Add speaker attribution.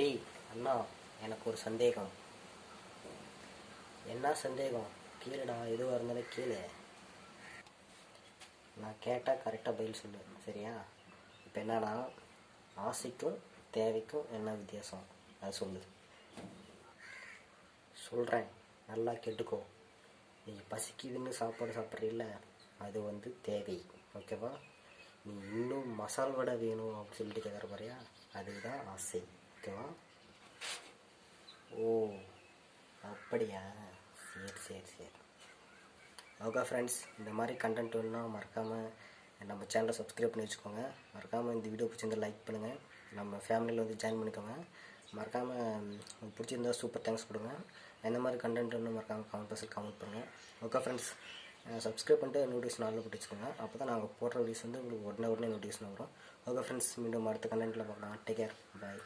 Speaker 1: டேய் அண்ணா எனக்கு ஒரு சந்தேகம். என்ன சந்தேகம்? கீழடா எதுவாக இருந்தாலும் கீழே நான் கேட்டால் கரெக்டாக பதில் சொல்லு சரியா? இப்போ என்னன்னா ஆசைக்கும் தேவைக்கும் என்ன வித்தியாசம்? அது சொல்லு. சொல்கிறேன் நல்லா கேட்டுக்கோ. நீ பசிக்குதுன்னு சாப்பாடு சாப்பிட்றீல்ல அது வந்து தேவை ஓகேவா நீ இன்னும் மசால் வடை வேணும் அப்படின்னு சொல்லிட்டு கேட்குற மாதிரியா அதுதான் ஆசை. ஓகேவா ஓ அப்படியா? சரி சரி சரி. ஓகே ஃப்ரெண்ட்ஸ் இந்த மாதிரி கண்டென்ட் வேணும்னா மறக்காமல் நம்ம சேனலை சப்ஸ்கிரைப் பண்ணி வச்சுக்கோங்க. மறக்காமல் இந்த வீடியோ பிடிச்சிருந்தா லைக் பண்ணுங்கள் நம்ம ஃபேமிலியில் வந்து ஜாயின் பண்ணிக்கோங்க. மறக்காமல் உங்களுக்கு பிடிச்சிருந்தா சூப்பர் தேங்க்ஸ் கொடுங்க. எந்த மாதிரி கண்டென்ட் வேணும் மறக்காமல் கமெண்ட் பாக்ஸில் கமெண்ட் பண்ணுங்கள் ஓகே ஃப்ரெண்ட்ஸ் சப்ஸ்கிரைப் பண்ணிட்டு நோட்டிஃபிகேஷன் ஆளில் போட்டு வச்சுக்கோங்க. அப்போ தான் நாங்கள் போடுற வீடியோஸ் வந்து உங்களுக்கு உடனே உடனே நோட்டிஃபிகேஷன் வரும். ஓகே ஃப்ரெண்ட்ஸ் மீண்டும் அடுத்த கண்டென்ட்டில் பார்க்கலாம். Take care bye